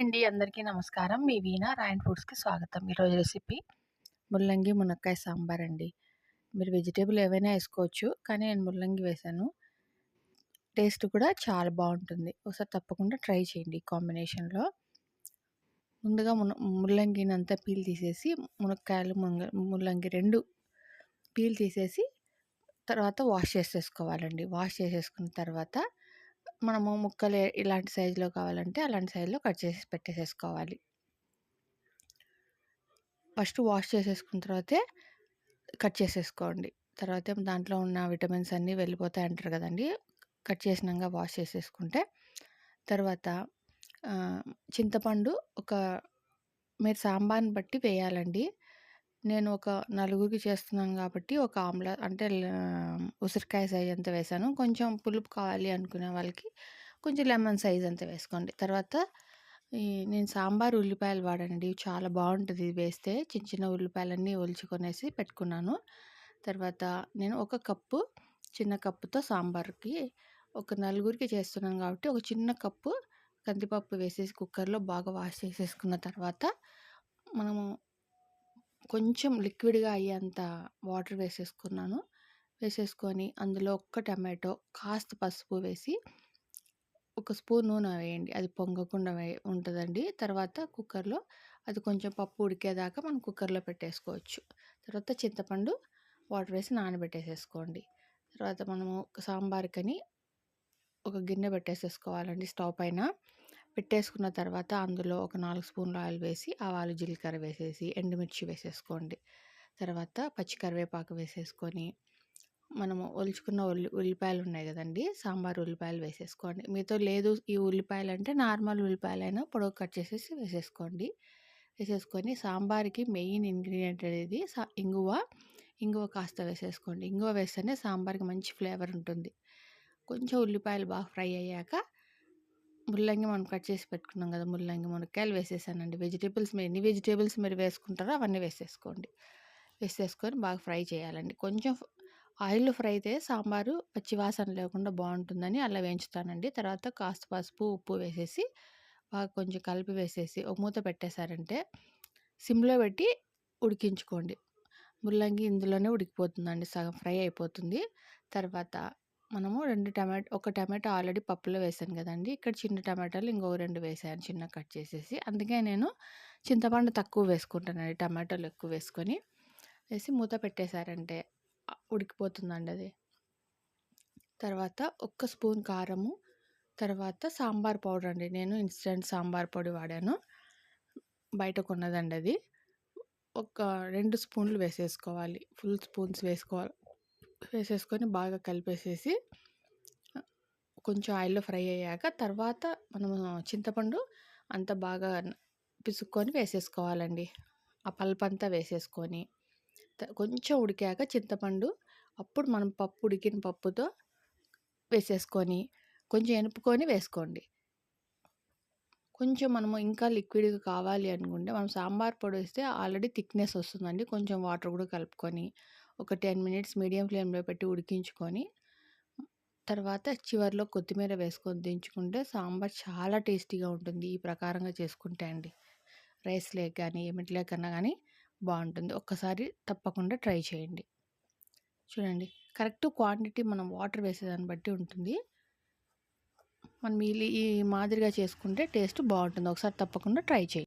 అండి. అందరికీ నమస్కారం. మీ వీణా రాయన్ ఫుడ్స్కి స్వాగతం. ఈరోజు రెసిపీ ముల్లంగి మునక్కాయ సాంబార్ అండి. మీరు వెజిటేబుల్ ఏవైనా వేసుకోవచ్చు కానీ నేను ముల్లంగి వేసాను. టేస్ట్ కూడా చాలా బాగుంటుంది. ఒకసారి తప్పకుండా ట్రై చేయండి ఈ కాంబినేషన్లో. ముందుగా మున ముల్లంగిని అంతా పీల్ తీసేసి మునక్కాయలు ముల్లంగి రెండు పీల్ తీసేసి తర్వాత వాష్ చేసేసుకోవాలండి. వాష్ చేసేసుకున్న తర్వాత మనము ముక్కలు ఇలాంటి సైజులో కావాలంటే అలాంటి సైజులో కట్ చేసి పెట్టేసేసుకోవాలి. ఫస్ట్ వాష్ చేసేసుకున్న తర్వాతే కట్ చేసేసుకోండి. తర్వాత దాంట్లో ఉన్న విటమిన్స్ అన్నీ వెళ్ళిపోతాయి అంటారు కదండి. కట్ చేసినాక వాష్ చేసేసుకుంటే తర్వాత చింతపండు ఒక మీరు సాంబార్ని బట్టి వేయాలండి. నేను ఒక నలుగురికి చేస్తున్నాను కాబట్టి ఒక ఆమ్లా అంటే ఉసిరికాయ సైజ్ అంత వేసాను. కొంచెం పులుపు కావాలి అనుకునే వాళ్ళకి కొంచెం లెమన్ సైజ్ అంత వేసుకోండి. తర్వాత ఈ నేను సాంబార్ ఉల్లిపాయలు వాడండి చాలా బాగుంటుంది వేస్తే. చిన్న చిన్న ఉల్లిపాయలన్నీ ఒలుచుకొనేసి పెట్టుకున్నాను. తర్వాత నేను ఒక కప్పు చిన్న కప్పుతో సాంబార్కి ఒక నలుగురికి చేస్తున్నాను కాబట్టి ఒక చిన్న కప్పు కందిపప్పు వేసేసి కుక్కర్లో బాగా వాష్ చేసేసుకున్న తర్వాత మనము కొంచెం లిక్విడ్గా అయ్యేంత వాటర్ వేసేసుకున్నాను. వేసేసుకొని అందులో ఒక్క టమాటో కాస్త పసుపు వేసి ఒక స్పూన్ నూనె వేయండి. అది పొంగకుండా వే ఉంటుందండి. తర్వాత కుక్కర్లో అది కొంచెం పప్పు ఉడికేదాకా మనం కుక్కర్లో పెట్టేసుకోవచ్చు. తర్వాత చింతపండు వాటర్ వేసి నానబెట్టేసేసుకోండి. తర్వాత మనము సాంబార్కని ఒక గిన్నె పెట్టేసేసుకోవాలండి స్టవ్ పైన. పెట్టేసుకున్న తర్వాత అందులో ఒక నాలుగు స్పూన్లు ఆయిల్ వేసి ఆవాలు జీలకర్ర వేసేసి ఎండుమిర్చి వేసేసుకోండి. తర్వాత పచ్చి కరివేపాకు వేసేసుకొని మనము ఒలుచుకున్న ఉల్లి ఉల్లిపాయలు ఉన్నాయి కదండి సాంబార్ ఉల్లిపాయలు వేసేసుకోండి. మీతో లేదు ఈ ఉల్లిపాయలు అంటే నార్మల్ ఉల్లిపాయలైనా పొడవు కట్ చేసేసి వేసేసుకోండి. వేసేసుకొని సాంబార్కి మెయిన్ ఇంగ్రీడియంట్ అనేది ఇంగువ. ఇంగువ కాస్త వేసేసుకోండి. ఇంగువ వేస్తేనే సాంబార్కి మంచి ఫ్లేవర్ ఉంటుంది. కొంచెం ఉల్లిపాయలు బాగా ఫ్రై అయ్యాక ముల్లంగి మనం కట్ చేసి పెట్టుకున్నాం కదా! ముల్లంగి మునక్కాయలు వేసేసానండి. వెజిటేబుల్స్ మీరు ఎన్ని వెజిటేబుల్స్ మీరు వేసుకుంటారో అవన్నీ వేసేసుకోండి. వేసేసుకొని బాగా ఫ్రై చేయాలండి. కొంచెం ఆయిల్ ఫ్రై అయితే సాంబారు పచ్చివాసన లేకుండా బాగుంటుందని అలా వేయించుతానండి. తర్వాత కాస్త పసుపు ఉప్పు వేసేసి బాగా కొంచెం కలిపి వేసేసి ఒక మూత పెట్టేశారంటే సిమ్లో పెట్టి ఉడికించుకోండి. ముల్లంగి ఇందులోనే ఉడికిపోతుందండి. సగం ఫ్రై అయిపోతుంది. తర్వాత మనము రెండు టమాటో ఒక టమాటో ఆల్రెడీ పప్పులో వేసాను కదండి. ఇక్కడ చిన్న టమాటాలు ఇంకో రెండు వేసాను చిన్న కట్ చేసేసి. అందుకే నేను చింతపండు తక్కువ వేసుకుంటానండి టమాటాలు ఎక్కువ వేసుకొని. వేసి మూత పెట్టేశారంటే ఉడికిపోతుందండి అది. తర్వాత ఒక్క స్పూన్ కారము తర్వాత సాంబార్ పౌడర్ అండి. నేను ఇన్స్టెంట్ సాంబార్ పొడి వాడాను. బయట కొన్నదండి అది. ఒక రెండు స్పూన్లు వేసేసుకోవాలి. ఫుల్ స్పూన్స్ వేసుకోవాలి. వేసేసుకొని బాగా కలిపేసేసి కొంచెం ఆయిల్లో ఫ్రై అయ్యాక తర్వాత మనము చింతపండు అంత బాగా పిసుక్కొని వేసేసుకోవాలండి. ఆ పల్ప్ అంతా వేసేసుకొని కొంచెం ఉడికాక చింతపండు అప్పుడు మనం పప్పు ఉడికిన పప్పుతో వేసేసుకొని కొంచెం ఎనుపుకొని వేసుకోండి. కొంచెం మనము ఇంకా లిక్విడ్గా కావాలి అనుకుంటే మనం సాంబార్ పొడి వేస్తే ఆల్రెడీ థిక్నెస్ వస్తుందండి. కొంచెం వాటర్ కూడా కలుపుకొని ఒక టెన్ మినిట్స్ మీడియం ఫ్లేమ్లో పెట్టి ఉడికించుకొని తర్వాత చివరిలో కొత్తిమీర వేసుకొని దించుకుంటే సాంబార్ చాలా టేస్టీగా ఉంటుంది. ఈ ప్రకారంగా చేసుకుంటే అండి. రైస్ లేక్ కానీ ఏమిటి లేకన్నా కానీ బాగుంటుంది. ఒక్కసారి తప్పకుండా ట్రై చేయండి. చూడండి కరెక్ట్ క్వాంటిటీ మనం వాటర్ వేసేదాన్ని బట్టి ఉంటుంది. మనం ఈ మాదిరిగా చేసుకుంటే టేస్ట్ బాగుంటుంది. ఒకసారి తప్పకుండా ట్రై చేయండి.